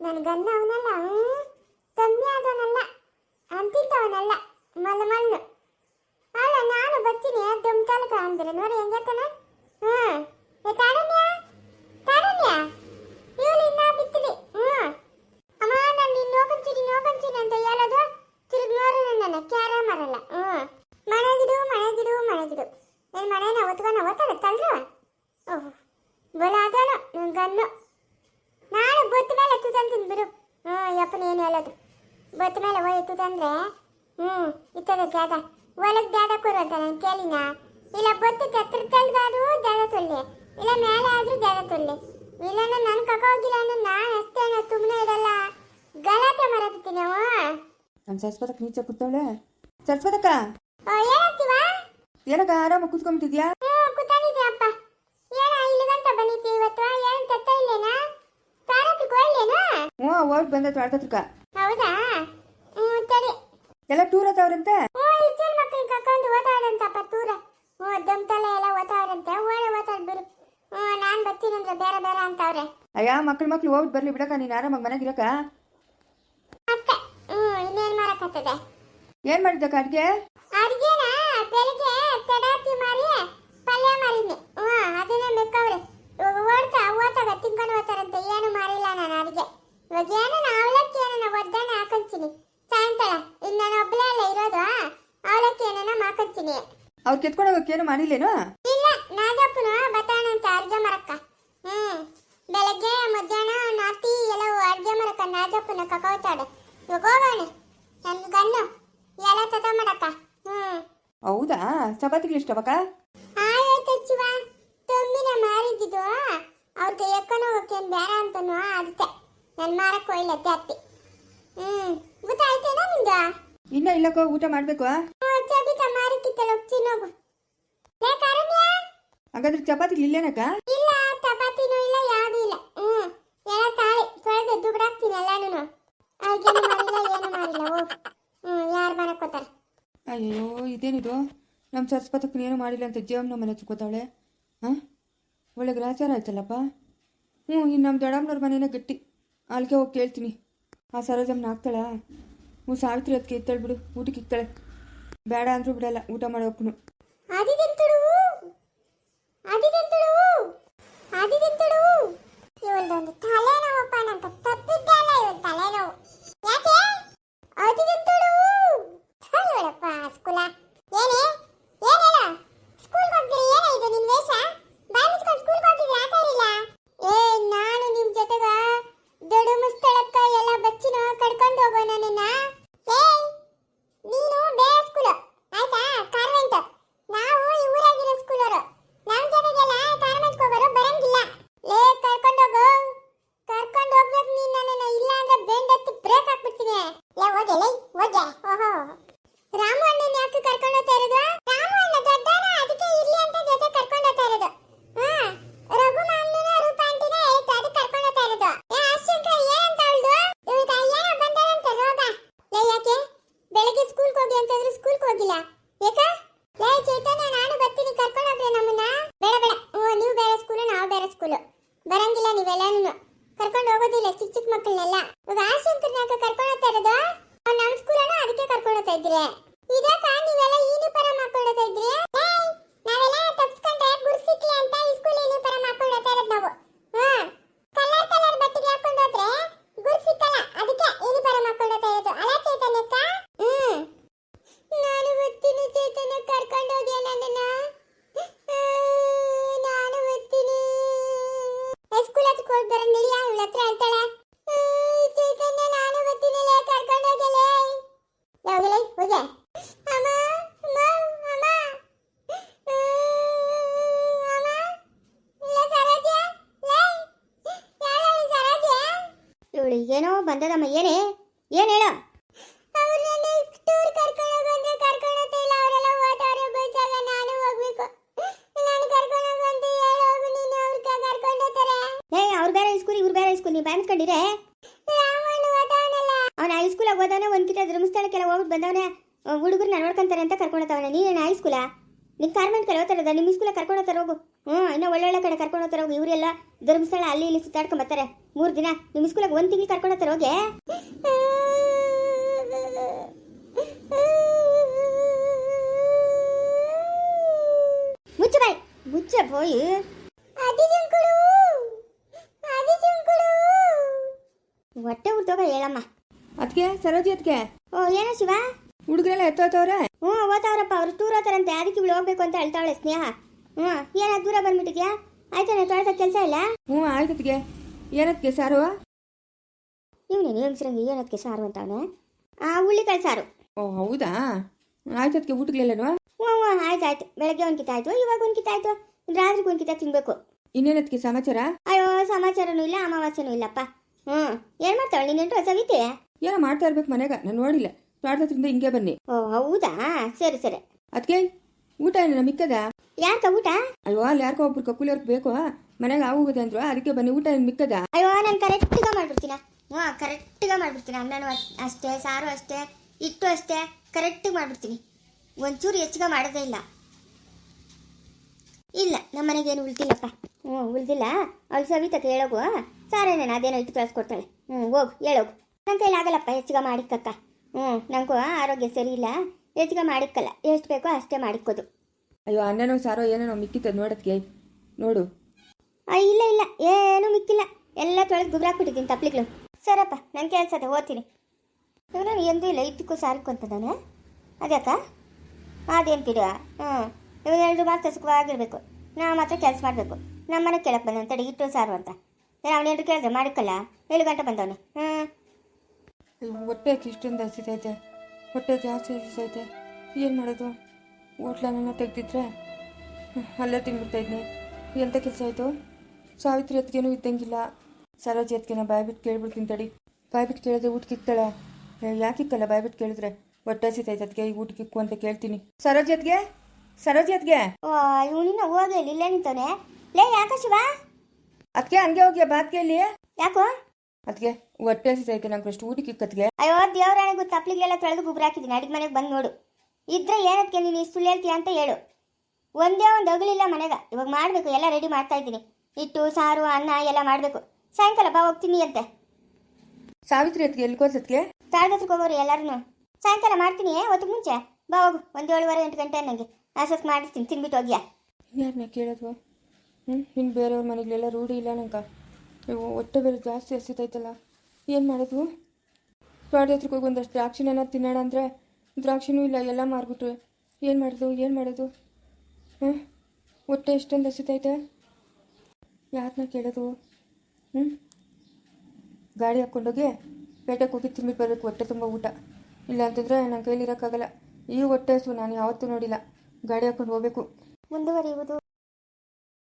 ನನ್ನ ಗಂಡ ಅವನಲ್ಲ ಕಮ್ಮಿ ಆದವನಲ್ಲ ಅಂತಿದ್ದವನಲ್ಲ, ಮಲ್ಲ ಮಲ್ಲು. ಅಲ್ಲ, ನಾನು ಬರ್ತೀನಿ ದಮ್ ತಾಲೂಕ ಅಂದ್ರೆ. ನೋಡಿ ಹೆಂಗತ್ತಾನ ಹ್ಮ್. ಏ ತಾರಣ್ಯ ತಾರಣ್ಯ ಇವಳು ಇನ್ನ ಬಿತ್ತಿಲಿ ಹ್ಮ್ ಅಮ್ಮ ನಾನು ನಿನ್ನ ನೋಕಂತೀನಿ ನೋಕಂತೀನಿ ಅಂತ ಹೇಳೋದು ತಿರುಗಿ ನೋಡು ನನ್ನ ಕ್ಯಾರ ಮರಲ್ಲ ಹ್ಮ್ ಮನೆಗಿಡು ಮನೆಗಿಡು ಮನೆಗಿಡು ನನ್ನ ಮನೇನ ಒತ್ಕೊಂಡು ಓದ್ತಾಳೆ ತಲ್ರು ಓಹ್ ಬಲ ಅದಾನ ನನ್ನ ಗನ್ನು ನಾಳೆ ಬೊತ್ತ ಮೇಲೆ ಎತ್ತು ತಂತೀನಿ ಬಿಡು ಹ್ಞೂ ಯಪ್ಪನ ಏನು ಹೇಳೋದು? ಬತ್ತ ಮೇಲೆ ಹೋಯ್ತದಂದ್ರೆ ಹ್ಞೂ ಇತ್ತದ ಜಾಗ. ಒಳಗೆ ಜಾಗ ಕೊರು ಅಂತ ನಾನು ಕೇಳಿನ. ಇಲ್ಲ ಬೊತ್ತಕ್ಕೆ ಹತ್ರ ತಲ್ಗಾದ್ರು ಜಾಗ ತೊಳ್ಳಿ. ಇಲ್ಲ ಮೇಲೆ ಆದರೂ ಜಾಗ ತೊಳ್ಳಿ. ಇಲ್ಲ ನಾನು ಕಕ್ಕ ಹೋಗಿಲ್ಲ ಅಂದ್ರೆ ನಾನು ಅಷ್ಟೇನ ಸುಮ್ಮನೆ ಇರಲ್ಲ. ಗಲಾಟೆ ಮಾಡತ್ತೀನಿ ಅವ ನಮ್ಮ ಸರಸ್ವತಕ್ಕೆ ನೀಚೆ ಕೂತವಳೆ? ಸರಸ್ವತಕ್ಕ? ಏನಕ್ಕ ಆರಾಮಾಗಿ ಕೂತ್ಕೊಂಬಿಟ್ಟಿದ್ಯಾ ಹ್ಞೂ ಓಡ್ ಬಂದೈತೆ ಆಡ್ತತ್ರಕ್ಕ ಹೌದಾ? ಹ್ಞೂ ಸರಿ ಎಲ್ಲ ಟೂರ್ ಹತ್ತವ್ರಂತೆ? ಹ್ಞೂ ಇಬ್ಬರು ಮಕ್ಕಳು ಕರ್ಕೊಂಡು ಓದಾಡಂತಪ್ಪ ತೂರ ಹ್ಞೂ ದಮ್ತಲೆ ಎಲ್ಲ ಓದಾಡಂತೆ. ಓಡ ಓದಾಡ್ ಬಿಡು. ನಾನು ಅಂದ್ರೆ ಬೇರೆ ಬೇರೆ ಅಂತವ್ರೆ. ಅಯ್ಯ ಮಕ್ಳು ಮಕ್ಳು ಹೋಗ್ಬಿಟ್ಟು ಬರ್ಲಿ ಬಿಡಕ ನೀನು ಆರಾಮಾಗಿ ಮನೆಗಿರಕ್ಕ ಅತ್ತೆ ಹ್ಞೂ ಇನ್ನೇನು ಮಾಡಕತ್ತದೆ? ಏನು ಮಾಡಿದ್ದಕ್ಕ ಅಡುಗೆ? ಅಡ್ಗೆನ? ಬೆಳಿಗ್ಗೆ ತಡಾತಿ ಮಾರಿ ಪಲ್ಯ ಮಾರಿನಿ. ಹ್ಞೂ ಅದನ್ನೇ ಮೆಕ್ಕವ್ರೆ ಇವಾಗ ಓಡ್ತಾ ಓತಾಗ ತಿನ್ಕೊಂಡು ಓದ್ತಾರಂತೆ ಏನು ಮಾರಿಲ್ಲ ನಾನು ಅಡ್ಗೆ. ಇವಾಗ ಏನು ಅವಲಕ್ಕಿ ಏನನ ಒದ್ದಾನೆ ಹಾಕೊಂತೀನಿ. ಸಾಯಂಕಾಲ ಇನ್ನು ನಾನು ಒಬ್ಬಳೇ ಅಲ್ಲ ಇರೋದು ಅವಲಕ್ಕಿ ಏನನ ಮಾಕೊಂತೀನಿ. ಅವ್ರು ಕೆತ್ಕೊಂಡು ಹೋಗಕ್ಕೆ ಏನು ಮಾಡಿಲ್ಲೇನು? ಇಲ್ಲ ನಾಗಪ್ಪನ ಬತಾಣಂತ ಅರ್ಗೆ ಮರಕ್ಕ. ಹ್ಮ್ ಬೆಳಗ್ಗೆ ಮಧ್ಯಾಹ್ನ ನಾತಿ ಎಲ್ಲ ಅರ್ಗೆ ಮರಕ್ಕ ನಾಗಪ್ಪನ ಕಕೋತಾಡೆ ಇವಾಗ ಹೋಗೋಣ ನನ್ ಗನ್ನು ಎಲ್ಲ ತತ ಮಾಡಕ್ಕ. ಹ್ಮ್. ಹೌದಾ? ಚಪಾತಿಗಳು ಇಷ್ಟವಕ್ಕ ಆಯ್ತು ಶಿವ ತುಂಬಿನ ಮಾರಿದ್ದು ಅವ್ರಿಗೆ ಎಕ್ಕನ ಹೋಗಕ್ಕೆ ಬೇಡ ಅಂತನೂ ಅದಕ್ಕೆ. ನನ್ನ ಮಾರಕ್ಕೆ ಒಳ್ಳೆ ಅತ್ತಿ ಹ್ಮ್ ಊಟ ಆಯ್ತೇನಾ ನಿಂದು? ಇನ್ನ ಇಲ್ಲಕ್ಕ ಊಟ ಮಾಡಬೇಕು ಚಬಿತ ಮಾರಿಕ್ಕಿತ್ತಲ್ಲ ತಿನ್ನೋಗು ಲೇ ಕಾರುಣ್ಯ ಹಾಗಾದ್ರೆ ಚಪಾತಿ ಇಲ್ಲೇನಕ್ಕ? ಇಲ್ಲ ಚಪಾತಿನೂ ಇಲ್ಲ ಯಾವ್ದು ಇಲ್ಲ. ಹ್ಮ್ ಎಲ್ಲ ತಾಳಿ ತೊಳೆದು ದುಗ್ಡಾಕ್ತೀನಿ ಎಲ್ಲಾನು ಅವ್ರಿಗೇನು ಮಾಡಿಲ್ಲ ಏನು ಮಾಡಿಲ್ಲ ಓ. ಹ್ಮ್ ಯಾರು ಮಾಡಕ್ಕೋತಾರ ಅಯ್ಯೋ ಇದೇನಿದು? ನಮ್ಮ ಸರಸ್ವತಕ್ಕನ ಏನು ಮಾಡಿಲ್ಲ ಅಂತ ಜೀವನ ಮನೆ ಹಚ್ಕೋತಾವಳೆ ಹಾಂ ಒಳ್ಳೆ ಗ್ರಾಚಾರ ಆಯ್ತಲ್ಲಪ್ಪ? ಹ್ಞೂ ಇನ್ನು ನಮ್ಮ ದೊಡ್ಡಮ್ಮನವ್ರ ಮನೇನ ಗಟ್ಟಿ. ಅಲ್ಲಿಗೆ ಹೋಗಿ ಕೇಳ್ತೀನಿ. ಆ ಸರೋಜಮ್ಮನ ಹಾಕ್ತಾಳಾ? ಹ್ಞೂ ಸಾವಿತ್ರಿ ಅದಕ್ಕೆ ಇತ್ತಾಳೆ ಬಿಡು. ಊಟಕ್ಕೆ ಇಕ್ತಾಳೆ ಬೇಡ ಅಂದರೂ ಬಿಡಲ್ಲ. ಊಟ ಮಾಡೋಕ್ಕೂ ಆದಿದಿಂತಳು ಆದಿದಿಂತಳು ಆದಿದಿಂತಳು ಇವಳದೊಂದು ತಲೆನೋವಪ್ಪ ನಂತ ತಪ್ಪಿದ್ದೆ ಅಲ್ಲ ಇವಳ ತಲೆನೋವು ಯಾಕೆ ಆದಿದಿಂತಳು ಇವಳಪ್ಪ ಸ್ಕೂಲ ಏನೇ ಏನೇನ ಸ್ಕೂಲ್ಗೆ ಹೋಗ್ತೀರಿ ಏನ ಇದು ನಿನ್ ವೇಷ ಬಾಯಿ ಮುಚ್ಕೊಂಡು ಸ್ಕೂಲ್ಗೆ ಹೋಗಿದ್ರೆ ಆತ ಇರಲಿಲ್ಲ ಏ ನಾನು ನಿಮ್ ಜೊತೆಗ ದೊಡ್ಡ ಮುಸ್ತಳಕ್ಕ ಎಲ್ಲ ಬಚ್ಚಿನ ಕಡ್ಕೊಂಡು ಹೋಗೋಣ ನಿನ್ನ ಏಯ್ ನೀನು ಬೇರೆ ಸ್ಕೂಲು ಆಯ್ತಾ ಕಾನ್ವೆಂಟ್ ನಾವು ಈ ಊರಾಗಿರೋ ಸ್ಕೂಲರು ನಮ್ಮ ಜೊತೆಗೆಲ್ಲ ಕಾನ್ವೆಂಟ್ಗೆ ಹೋಗೋರು ಬರಂಗಿಲ್ಲ ಲೇ ಕರ್ಕೊಂಡು ಹೋಗು ಕರ್ಕೊಂಡು ಹೋಗ್ಬೇಕು ನೀನ್ ನನ್ನನ್ನ ಇಲ್ಲ ಅಂದ್ರೆ ಬೆಂಡ್ ಎತ್ತಿ ಬ್ರೇಕ್ ಹಾಕ್ಬಿಡ್ತೀನಿ ಲೇ ಹೋಗೆ ಲೇ ಹೋಗೆ ಓಹೋ ರಾಮು ಅಣ್ಣನ ಯಾಕೆ ಕರ್ಕೊಂಡು ಹೋಗ್ತಾ ಇರೋದು ರಾಮು ಅಣ್ಣ ದೊಡ್ಡವನ ಅದಕ್ಕೆ ಇರ್ಲಿ ಅಂತ ಜೊತೆ ಕರ್ಕೊಂಡು ಹೋಗ್ತಾ ಇರೋದು ಹಾ ರಘು ಮಾಮನ ರೂಪ ಆಂಟಿನ ಹೇಳ್ತಾ ಅದಕ್ಕೆ ಕರ್ಕೊಂಡು ಹೋಗ್ತಾ ಇರೋದು ಏ ಅಶ್ವಿಂಕ ಏನಂತ ಅವಳ್ದು ಇವಳಿಗೆ ಏನೋ ಬಂದದಂತೆ ರೋಗ ಲೇ ಯಾಕೆ ಬೆಳಗ್ಗೆ ಸ್ಕೂಲ್ಗೆ ಹೋಗಿ ಅಂತಂದ್ರೆ ಸ್ಕೂಲ್ಗೆ ಹೋಗಿಲ್ಲ. ಯಾಕ ಲೇ ಚೈತನ್ಯ, ನಾನು ಬರ್ತೀನಿ, ಕರ್ಕೊಂಡು ಹೋಗ್ರೆ ನಮ್ಮನ್ನ. ಬೇಡ ಬೇಡ. ಓ, ನೀವು ಬೇರೆ ಸ್ಕೂಲು ನಾವು ಬೇರೆ ಸ್ಕೂಲು ಬರಂಗಿಲ್ಲ ನೀವೆಲ್ಲಾನು ಕರ್ಕೊಂಡು ಹೋಗೋದಿಲ್ಲ ಚಿಕ್ಕ ಚಿಕ್ಕ ಮಕ್ಕಳನ್ನೆಲ್ಲ. ಇವಾಗ ಆಶಂಕರ್ನ ಯಾಕೆ ಕರ್ಕೊಂಡು ಹೋಗ್ತಾ ಇರೋದು? ನಮ್ಮ ಸ್ಕೂಲನ್ನ ಅದಕ್ಕೆ ಕರ್ಕೊಂಡು ಹೋಗ್ತಾ ಇದ್ರಿ ಇದಕ್ಕ ನೀವೆಲ್ಲ ಯೂನಿಫಾರ್ಮ್ ಹಾಕೊಂಡು ಹೋಗ್ತಾ ಇದ್ರಿ ಏಯ್, ನಾವೆಲ್ಲ ತಪ್ಸ್ಕೊಂಡ್ರೆ ಗುರ್ಸಿಕ್ಲಿ ಅಂತ ಈ ಸ್ಕೂಲ್ ಯೂನಿಫಾರ್ಮ್ ಹಾಕೊಂಡು ಹೋಗ್ತಾ ಇರೋದು ನಾವು ಹಾ ಕಲರ್ ಕಲರ್ ಬಟ್ಟೆಗೆ ಹಾಕೊಂಡು ಹೋದ್ರೆ ಗುರು ಸಿಕ್ಕಲ್ಲ ಅದಕ್ಕೆ ಯೂನಿಫಾರ್ಮ್ ಹಾಕೊಂಡು ಹೋಗ್ತಾ ಇರೋದು ಅಲ್ಲ ಚೈತನ್ಯಕ್ಕ ಹ್ಮ್ ನಾನು ಚೈತನ್ಯ ಕರ್ಕೊಂಡು ಹೋಗಿ ನನ್ನನ್ನ? ನಾನು ಬರ್ತೀನಿ. ಸ್ಕೂಲ್ ಹತ್ರ ಹೋಗಿ ಬರೋ ನಡಿಯ ಇವಳ ಹತ್ರ ಹೇಳ್ತಾಳೆ. ಚೇತನ ನಾನು ಬರ್ತೀನಿ ಲೇ, ಕರ್ಕೊಂಡು ಹೋಗಲೇ ಯಾವಾಗಲೇ ಹೋಗ್ಯಾ ಏನೋ ಬಂದದಮ್ಮ, ಏನೇ? ಏನು ಹೇಳು? ನೀವು ಬಾಯಿಸ್ಕೊಂಡಿರೆ ಅವ್ನು ಹೈ ಸ್ಕೂಲಾಗ ಓದವನೆ ಒಂದು ಕಿಟ ಧರ್ಮಸ್ಥಳಕ್ಕೆಲ್ಲ ಹೋಗ್ಬಿಟ್ಟು ಬಂದವನೆ. ಹುಡುಗರನ್ನ ನೋಡ್ಕೊಂತಾರೆ ಅಂತ ಕರ್ಕೊಂಡ ಹೋಗ್ತಾವನೆ ನೀನೇನು ಹೈ ಸ್ಕೂಲ ನಿನ್ ಕಾರ್ಮೆಂಟ್ ಕಡೆ ಹೋಗ್ತಾರದ ನಿಮ್ಮ ಸ್ಕೂಲ ಕರ್ಕೊಂಡು ಹೋಗ್ತಾರೆ ಹೋಗು. ಹ್ಞೂ ಇನ್ನೂ ಒಳ್ಳೊಳ್ಳೆ ಕಡೆ ಕರ್ಕೊಂಡು ಹೋಗ್ತಾರೆ ಹೋಗು. ಇವರೆಲ್ಲ ಧರ್ಮಸ್ಥಳ ಅಲ್ಲಿ ಇಲ್ಲಿ ಸುತ್ತಾಡ್ಕೊಂಡ್ ಬರ್ತಾರೆ. ಮೂರು ದಿನ. ನಿಮ್ಮ ಸ್ಕೂಲಾಗ ಒಂದ್ ತಿಂಗಳು ಕರ್ಕೊಂಡು ಹೋಗ್ತಾರೆ ಹೋಗಿ? ಮುಚ್ಚ ಬಾಯ್. ಮುಚ್ಚ ಹೋಯ್ ಉರ್ತೋಗ ಹೇಳಮ್ಮ. ಅದಕ್ಕೆ ಸರೋಜಿ ಅದಕ್ಕೆ ಓ ಏನೋ ಶಿವ? ಹುಡುಗರೆಲ್ಲ ಎತ್ತೋತವ್ರೆ? ಹ್ಞೂ ಓದ್ತಾವ್ರಪ್ಪ ಅವ್ರು ಟೂರ್ ಹೋತಾರಂತೆ ಅದಕ್ಕೆ ಇವಳು ಹೋಗ್ಬೇಕು ಅಂತ ಹೇಳ್ತಾವಳೆ ಸ್ನೇಹ. ಹ್ಞೂ ಏನ ದೂರ ಬಂದ್ಬಿಟ್ಟಿದ್ಯಾ? ಆಯ್ತಾನೆ ತೊಳೆದ ಕೆಲಸ ಇಲ್ಲ? ಹ್ಞೂ ಆಯ್ತದ್ಗೆ ಏನಕ್ಕೆ ಸಾರು? ಇವನೇನು ಹೆಂಗ್ಸ್ರಂಗೆ ಏನದಕ್ಕೆ ಸಾರು ಅಂತವನೆ ಆ ಹುಳ್ಳಿಕಾಳು ಸಾರು. ಓ ಹೌದಾ? ಆಯ್ತು ಅದಕ್ಕೆ ಊಟಗಳೆಲ್ಲನೂ ಹ್ಞೂ ಹ್ಞೂ ಆಯ್ತು ಆಯ್ತು. ಬೆಳಗ್ಗೆ ಒಂದು ಕಿತ ಆಯ್ತು ಇವಾಗ ಒಂದು ಕಿತ ಆಯ್ತು ರಾತ್ರಿಗೆ ಒಂದು ಕಿತ ತಿನ್ಬೇಕು. ಇನ್ನೇನದಕ್ಕೆ ಸಮಾಚಾರ? ಅಯ್ಯೋ ಸಮಾಚಾರನೂ ಇಲ್ಲ ಅಮಾವಾಸ್ಯನೂ ಇಲ್ಲಪ್ಪ. ಹ್ಞೂ ಏನು ಮಾಡ್ತಾಳೆ? ನೀನು ಸವಿತೆ ಏನೋ ಮಾಡ್ತಾ ಇರ್ಬೇಕು ಮನೆಗ. ನಾನು ನೋಡಿಲ್ಲ. ತೋಟದ ಹತ್ರದಿಂದ ಹಿಂಗೆ ಬನ್ನಿ. ಓ ಹೌದಾ? ಸರಿ ಸರಿ. ಅದಕ್ಕೆ ಊಟ ಏನ ಮಿಕ್ಕದ? ಯಾಕ ಊಟ? ಅಯ್ಯೋ ಅಲ್ಲಿ ಯಾರಿಗೋ ಒಬ್ರು ಕಕ್ಕುಲಿಯವ್ರಿಗೆ ಬೇಕು? ಮನೆಗೆ ಆಗೋಗುತ್ತೆ ಅಂದ್ರು. ಅದಕ್ಕೆ ಬನ್ನಿ ಊಟ ಏನ್ ಮಿಕ್ಕದ? ಅಯ್ಯೋ ನಾನು ಕರೆಕ್ಟಿಗೆ ಮಾಡ್ಬಿಡ್ತೀನ. ಹ್ಞೂ ಕರೆಕ್ಟಿಗೆ ಮಾಡ್ಬಿಡ್ತೀನಿ. ಅನ್ನನೂ ಅಷ್ಟ್- ಅಷ್ಟೇ ಸಾರು ಅಷ್ಟೇ ಹಿಟ್ಟು ಅಷ್ಟೇ ಕರೆಕ್ಟಿಗೆ ಮಾಡ್ಬಿಡ್ತೀನಿ. ಒಂಚೂರು ಹೆಚ್ಚಿಗೆ ಮಾಡೋದೇ ಇಲ್ಲ. ಇಲ್ಲ ನಮ್ಮ ಮನೆಗೇನು ಉಳ್ತಿಲ್ಲಪ್ಪ ಹ್ಞೂ ಉಳ್ದಿಲ್ಲ. ಅವ್ಳು ಸವಿತ ಹೇಳೋಗು ಸಾರೇ ನಾನು ಅದೇನೋ ಇಟ್ಟು ಕಳಿಸ್ಕೊಡ್ತಾಳೆ ಹ್ಞೂ ಹೋಗು ಹೇಳೋಗು ನನ್ನ ಕೈಲಿ ಆಗಲ್ಲಪ್ಪ ಹೆಚ್ಚಿಗೆ ಮಾಡಿಕ್ಕಕ್ಕ. ಹ್ಞೂ ನನಗೂ ಆರೋಗ್ಯ ಸರಿ ಇಲ್ಲ. ಹೆಚ್ಚಿಗೆ ಮಾಡಿಕ್ಕಲ್ಲ. ಎಷ್ಟು ಬೇಕೋ ಅಷ್ಟೇ ಮಾಡಿಕ್ಕೋದು. ಅಯ್ಯೋ ಅನ್ನನೋ ಸಾರೋ ಏನೇನೋ ಮಿಕ್ಕಿತ್ತದ ನೋಡೋದಕ್ಕೆ ನೋಡು. ಇಲ್ಲ ಇಲ್ಲ. ಏನೂ ಮಿಕ್ಕಿಲ್ಲ. ಎಲ್ಲ ತೊಳೆದು ಗುಬ್ರಾಕ್ಬಿಟ್ಟಿದ್ದೀನಿ ತಪ್ಲಿಗಳು. ಸರಪ್ಪ ನನ್ನ ಅದೇ ಓದ್ತೀನಿ. ಇವನು ಎಂದೂ ಇಲ್ಲ ಇದ್ದಕ್ಕೂ ಸಾರಕ್ಕೂ ಅಂತದಾನೆ ಅದ್ಯಾಕ ಅದೇನು ಬಿಡು ಹ್ಞೂ ಇವನು ಎಲ್ಲರೂ ಮಾತ್ರ ಸುಖವಾಗಿರಬೇಕು. ನಾವು ಮಾತ್ರ ಕೆಲಸ ಮಾಡಬೇಕು. ನಮ್ಮನೆ ಕೇಳಪ್ಪ ಕೇಳಕ್ಕೆ ಬಂದಂತ ಇಟ್ಟು ಸಾರು ಅಂತ. ಏನು ಅವನು ಎರಡು ಕೇಳಿದ್ರೆ ಮಾಡಿಕ್ಕಲ್ಲ ಏಳು ಗಂಟೆ ಬಂದವನು. ಹ್ಞೂ ಹೊಟ್ಟೆ ಇಷ್ಟೊಂದು ಹಸಿತೈತೆ. ಹೊಟ್ಟೆ ಜಾಸ್ತಿ ಹಸಿತೈತೆ. ಏನು ಮಾಡೋದು? ಹೋಟ್ಲನ್ನ ತೆಗ್ದಿದ್ರೆ? ಅಲ್ಲೇ ಅಲ್ಲೇ ತಿನ್ಬಿಡ್ತಾಯಿದ್ನಿ ಎಂಥ ಕೆಲಸ ಆಯಿತು ಸಾವಿತ್ರಿ ಎತ್ಗೇನೂ ಇದ್ದಂಗಿಲ್ಲ. ಸರೋಜಿ ಎತ್ಗೆನ ಬಾಯ್ಬಿಟ್ಟು ಕೇಳ್ಬಿಡ್ತೀನಿ ತಡಿ. ಬಾಯ್ಬಿಟ್ಟು ಕೇಳಿದ್ರೆ ಊಟಕ್ಕೆ ಇಕ್ತಾಳೆ. ಏ, ಯಾಕೆ ಇಕ್ಕಲ್ಲ ಬಾಯ್ಬಿಟ್ಟು ಕೇಳಿದ್ರೆ? ಹೊಟ್ಟೆ ಹಸಿತೈತೆ ಅದಕ್ಕೆ ಈ ಊಟಕ್ಕೆ ಇಕ್ಕು ಅಂತ ಕೇಳ್ತೀನಿ. ಸರೋಜಿ ಎತ್ಗೆ ಸರೋಜಿ ಎತ್ಗೆ ಓ ಇವನಿನ ಹೋಗಿ ಇಲ್ಲೇ ನಿಂತವನೆ. ಲೇ ಯಾಕ ಶಿವ ಅದಕ್ಕೆ ಹಂಗೆ ಹೋಗಿ ಬಾತ್ ಕೇಳಿ. ಯಾಕೋ? ಅದಕ್ಕೆ ಹೊಟ್ಟೆ ಸಿಗ್ತೈತೆ ನಂಗೆ ಅಷ್ಟು ಊಟಕ್ಕೆ ಇಕ್ಕತ್ಗೆ ಅಯ್ಯೋ ದೇವರಾಣಿಗೂ ತಪ್ಲಿಗೆಲ್ಲ ತೊಳೆದು ಗುಬ್ರ ಹಾಕಿದ್ದೀನಿ. ಅಡಿಗೆ ಮನೆಗೆ ಬಂದು ನೋಡು. ಇದ್ರೆ ಏನಕ್ಕೆ ನೀನು ಇಷ್ಟು ಸುಳ್ಳು ಹೇಳ್ತೀಯ ಅಂತ ಹೇಳು. ಒಂದೇ ಒಂದು ಅಗಲಿಲ್ಲ ಮನೆಗೆ. ಇವಾಗ ಮಾಡಬೇಕು ಎಲ್ಲ ರೆಡಿ ಮಾಡ್ತಾ ಇದ್ದೀನಿ. ಹಿಟ್ಟು ಸಾರು ಅನ್ನ ಎಲ್ಲ ಮಾಡಬೇಕು. ಸಾಯಂಕಾಲ ಬಾ ಹೋಗ್ತೀನಿ ಅಂತೆ. ಸಾವಿತ್ರಿ ಅದಕ್ಕೆ ಎಲ್ಲಿ ಕೋರ್ಸತ್ಗೆ ತಾಳ್ದತ್ರಕ್ಕೆ ಹೋಗೋರು ಎಲ್ಲರೂ ಸಾಯಂಕಾಲ ಮಾಡ್ತೀನಿ ಹೊತ್ತು ಮುಂಚೆ. ಬಾ ಹೋಗು ಒಂದು ಏಳುವರೆ ಎಂಟು ಗಂಟೆ ನನಗೆ ಆಸಕ್ತಿ ಮಾಡಿರ್ತೀನಿ ತಿನ್ಬಿಟ್ಟು ಹೋಗ್ಯಾ. ಯಾರನ್ನ ಕೇಳೋದು? ಹ್ಞೂ ಇನ್ನು ಬೇರೆಯವ್ರ ಮನೆಗಳೆಲ್ಲ ರೂಢಿ ಇಲ್ಲ ನಂಗೆ. ಹೊಟ್ಟೆ ಬೇರೆ ಜಾಸ್ತಿ ಹಸಿತೈತಲ್ಲ. ಏನು ಮಾಡೋದು? ಸ್ವಾಡಿ ಹತ್ರಕ್ಕೆ ಹೋಗಿ ಒಂದಷ್ಟು ದ್ರಾಕ್ಷಿನ ತಿನ್ನೋಣ ಅಂದರೆ ದ್ರಾಕ್ಷಿನೂ ಇಲ್ಲ, ಎಲ್ಲ ಮಾರ್ಬಿಟ್ರು. ಏನು ಮಾಡೋದು ಏನು ಮಾಡೋದು? ಹ್ಞೂ ಹೊಟ್ಟೆ ಎಷ್ಟೊಂದು ಹಸಿತೈತೆ? ಯಾರನ್ನ ಕೇಳೋದು? ಹ್ಞೂ ಗಾಡಿ ಹಾಕ್ಕೊಂಡೋಗಿ ಪೇಟೆಗೆ ಹೋಗಿ ತಿನ್ಬಿಟ್ಟು ಬರಬೇಕು, ಹೊಟ್ಟೆ ತುಂಬ ಊಟ. ಇಲ್ಲ ಅಂತಂದರೆ ನನ್ನ ಕೈಲಿ ಇರೋಕ್ಕಾಗಲ್ಲ. ಈ ಹೊಟ್ಟೆ ಸು ನಾನು ಯಾವತ್ತೂ ನೋಡಿಲ್ಲ. ಗಾಡಿ ಹಾಕ್ಕೊಂಡು ಹೋಗಬೇಕು. ಮುಂದುವರಿಯುವುದು.